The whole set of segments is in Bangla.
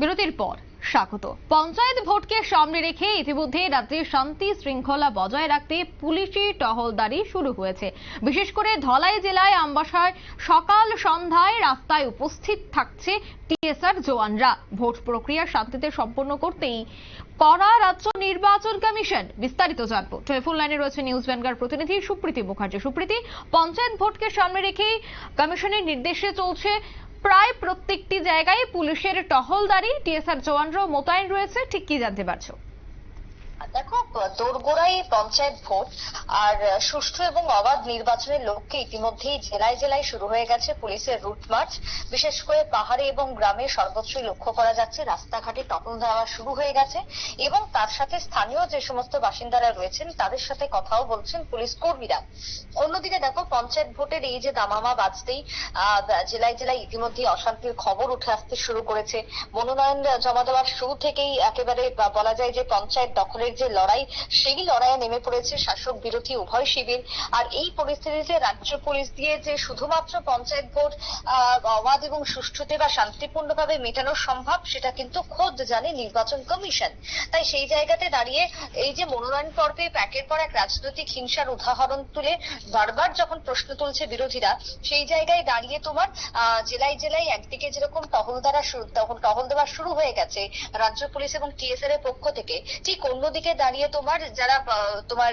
বিরতির পর স্বাগত। পঞ্চায়েত ভোটকে সামনে রেখে ইতিমধ্যে রাজ্যে শান্তি শৃঙ্খলা বজায় রাখতে পুলিশি টহলদারি শুরু হয়েছে। বিশেষ করে ধলাই জেলায় আমবাসায় সকাল সন্ধ্যায় রাস্তায় উপস্থিত থাকছে টিএসআর জওয়ানরা। ভোট প্রক্রিয়া শান্তিতে সম্পন্ন করতেই করা রাজ্য নির্বাচন কমিশন বিস্তারিত জানব। টেলিফোন লাইনে রয়েছে নিউজ ভ্যানগার প্রতিনিধি সুপ্রীতি মুখার্জি। সুপ্রীতি, পঞ্চায়েত ভোটকে সামনে রেখেই কমিশনের নির্দেশে চলছে প্রায় প্রত্যেকটি জায়গায় পুলিশের টহলদারি টিএসআর জওয়ানরাও মোতায়েন রয়েছে। ঠিক কি জানতে পারছ? দেখো দোরগোড়াই পঞ্চায়েত ভোট, আর সুষ্ঠু এবং অবাধ নির্বাচনের লক্ষ্যে ইতিমধ্যেই জেলায় জেলায় শুরু হয়ে গেছে পুলিশের রুট মার্চ। বিশেষ করে পাহাড়ে এবং গ্রামে সর্বত্রই লক্ষ্য করা যাচ্ছে, রাস্তাঘাটে টহল দেওয়া শুরু হয়ে গেছে এবং তার সাথে স্থানীয় যে সমস্ত বাসিন্দারা রয়েছেন, তাদের সাথে কথাও বলছেন পুলিশ কর্মীরা। অন্যদিকে দেখো, পঞ্চায়েত ভোটের এই যে দামামা বাজতেই জেলায় জেলায় ইতিমধ্যেই অশান্তির খবর উঠে আসতে শুরু করেছে। মনোনয়ন জমা দেওয়ার শুরু থেকেই একেবারে বলা যায় যে পঞ্চায়েত দখলের যে লড়াই, সেই লড়াইয়ে নেমে পড়েছে শাসক বিরোধী উভয় শিবির। আর এই পরিস্থিতিতে রাজ্য পুলিশ দিয়ে যে শুধুমাত্র পঞ্চায়েত ভোট অবাধ এবং সুষ্ঠুতে বা শান্তিপূর্ণভাবে মেটানো সম্ভব, সেটা কিন্তু খোদ জানে নির্বাচন কমিশন। তাই সেই জায়গাতে দাঁড়িয়ে এই যে মনোনয়ন পর্বে একের পর এক রাজনৈতিক হিংসার উদাহরণ তুলে বারবার যখন প্রশ্ন তুলছে বিরোধীরা, সেই জায়গায় দাঁড়িয়ে তোমার জেলায় জেলায় একদিকে যেরকম টহল দ্বারা শুরু- তখন টহল দেওয়া শুরু হয়ে গেছে রাজ্য পুলিশ এবং টিএসআর এর পক্ষ থেকে, ঠিক অন্যদিকে দাঁড়িয়ে তোমার যারা তোমার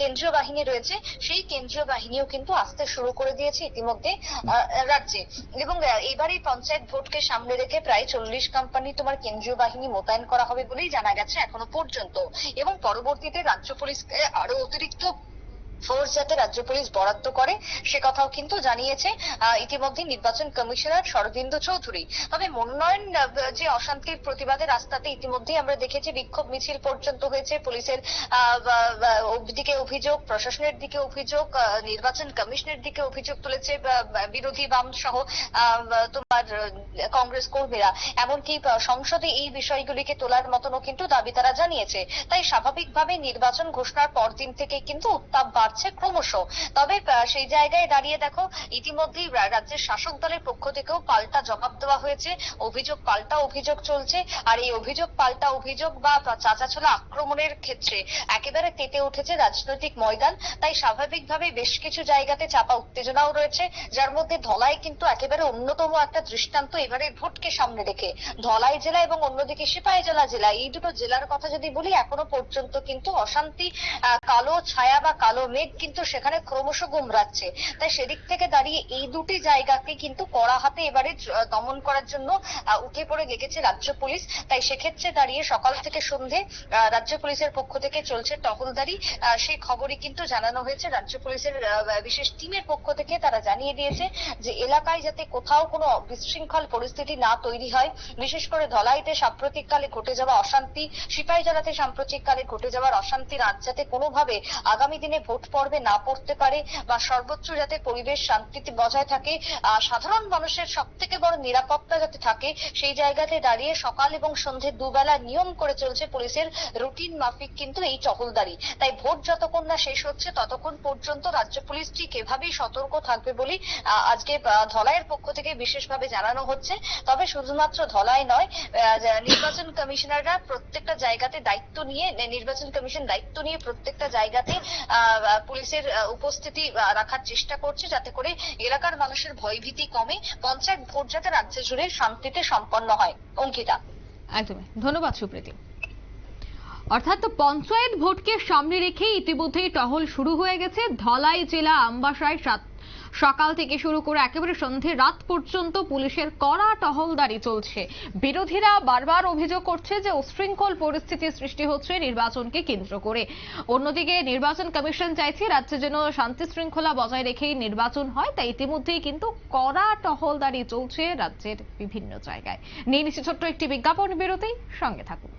কেন্দ্রীয় বাহিনী রয়েছে, সেই কেন্দ্রীয় বাহিনীও কিন্তু আসতে শুরু করে দিয়েছে ইতিমধ্যে রাজ্যে। এবং এবার এই পঞ্চায়েত ভোটকে সামনে রেখে প্রায় চল্লিশ কোম্পানি তোমার কেন্দ্রীয় বাহিনী মোতায়েন করা হবে বলেই জানা গেছে এখনও পর্যন্ত। এবং পরবর্তীতে রাজ্য পুলিশকে আরও অতিরিক্ত ফোর্স যাতে রাজ্য পুলিশ বরাদ্দ করে, সে কথাও কিন্তু জানিয়েছে ইতিমধ্যে নির্বাচন কমিশনার শরদিন্দু চৌধুরী। তবে মনোনয়ন যে অশান্তির প্রতিবাদে রাস্তাতে ইতিমধ্যেই আমরা দেখেছি বিক্ষোভ মিছিল পর্যন্ত হয়েছে, পুলিশের দিকে অভিযোগ, প্রশাসনের দিকে অভিযোগ নির্বাচন কমিশনের দিকে অভিযোগ তুলেছে বিরোধী বাম সহ তোমার কংগ্রেস কর্মীরা। এমনকি সংসদে এই বিষয়গুলিকে তোলার মতনও কিন্তু দাবি তারা জানিয়েছে। তাই স্বাভাবিকভাবে নির্বাচন ঘোষণার পরদিন থেকে কিন্তু উত্তাপ বাড়ছে ক্রমশ। তবে সেই জায়গায় দাঁড়িয়ে দেখো, ইতিমধ্যেই রাজ্যের শাসক দলের পক্ষ থেকেও পাল্টা জবাব দেওয়া হয়েছে। অভিযোগ পাল্টা অভিযোগ চলছে। আর এই অভিযোগ, পাল্টা অভিযোগ বা চাচাছোলা আক্রমণের ক্ষেত্রে একেবারে তেতে উঠেছে রাজনৈতিক ময়দান। তাই স্বাভাবিকভাবে বেশ কিছু জায়গাতে চাপা উত্তেজনাও রয়েছে, যার মধ্যে ধলাই কিন্তু একেবারে অন্যতম একটা দৃষ্টান্ত এবারে ভোটকে সামনে রেখে। ধলাই জেলা এবং অন্যদিকে সিপাহীজলা জেলা, এই দুটো জেলার কথা যদি বলি, এখনও পর্যন্ত কিন্তু অশান্তি কালো ছায়া বা কালো মেঘ কিন্তু সেখানে ক্রমশ গুমরাচ্ছে তাই সেদিক থেকে দাঁড়িয়ে এই দুটি জায়গাকে কিন্তু কড়া হাতে এবারে দমন করার জন্য উঠে পড়ে লেগেছে রাজ্য পুলিশ। তাই সেক্ষেত্রে দাঁড়িয়ে সকাল থেকে সন্ধে রাজ্য পুলিশের পক্ষ থেকে চলছে টহলদারি। সেই খবরই কিন্তু জানানো হয়েছে। রাজ্য পুলিশের বিশেষ টিমের পক্ষ থেকে তারা জানিয়ে দিয়েছে যে, এলাকায় যাতে কোথাও কোনো বিশৃঙ্খল পরিস্থিতি না তৈরি হয়, বিশেষ করে ধলাইতে সাম্প্রতিককালে ঘটে যাওয়া অশান্তি, সিপাহীজলাতে সাম্প্রতিককালে ঘটে যাওয়ার অশান্তির আজ যাতে কোনোভাবে আগামী দিনে ভোট পর্বে না পড়তে পারে বা সর্বোচ্চ যাতে পরিবেশ শান্তিতে বজায় থাকে সাধারণ মানুষের সব থেকে বড় নিরাপত্তা যাতে থাকে, সেই জায়গাতে দাঁড়িয়ে সকাল এবং সন্ধে দুবেলা নিয়ম করে চলছে পুলিশের রুটিন মাফিক কিন্তু এই টহলদারি তাই ভোট যতক্ষণ না শেষ হচ্ছে, ততক্ষণ পর্যন্ত রাজ্য পুলিশ ঠিক এভাবেই সতর্ক থাকবে বলে আজকে ধলাইয়ের পক্ষ থেকে বিশেষভাবে জানানো হচ্ছে। তবে শুধুমাত্র ধলাই নয় নির্বাচন কমিশনাররা প্রত্যেকটা জায়গাতে দায়িত্ব নিয়ে, নির্বাচন কমিশন দায়িত্ব নিয়ে প্রত্যেকটা জায়গাতে পুলিশের উপস্থিতি রাখার চেষ্টা করছে যাতে করে এলাকার মানুষের ভয়ভীতি কমে, পঞ্চায়েত ভোট যাতে রাজ্য জুড়ে শান্তিতে সম্পন্ন হয়। অঙ্কিতা। একদমই। ধন্যবাদ, সুপ্রীতি। অর্থাৎ পঞ্চায়েত ভোটকে সামনে রেখে ইতিমধ্যেই টহল শুরু হয়ে গেছে ধলাই জেলা আম্বাসায় সাত সকাল থেকে শুরু করে একেবারে সন্ধে রাত পর্যন্ত পুলিশের কড়া টহলদারি চলছে। বিরোধীরা বারবার অভিযোগ করছে যে উশৃঙ্খল পরিস্থিতি সৃষ্টি হচ্ছে নির্বাচনকে কেন্দ্র করে। অন্যদিকে নির্বাচন কমিশন চাইছে রাজ্যে যেন শান্তি শৃঙ্খলা বজায় রেখেই নির্বাচন হয়, তাই ইতিমধ্যেই কিন্তু কড়া টহলদারি চলছে রাজ্যের বিভিন্ন জায়গায়। নিয়ে নিচ্ছে ছোট্ট একটি বিজ্ঞাপন বিরতি, সঙ্গে থাকুন।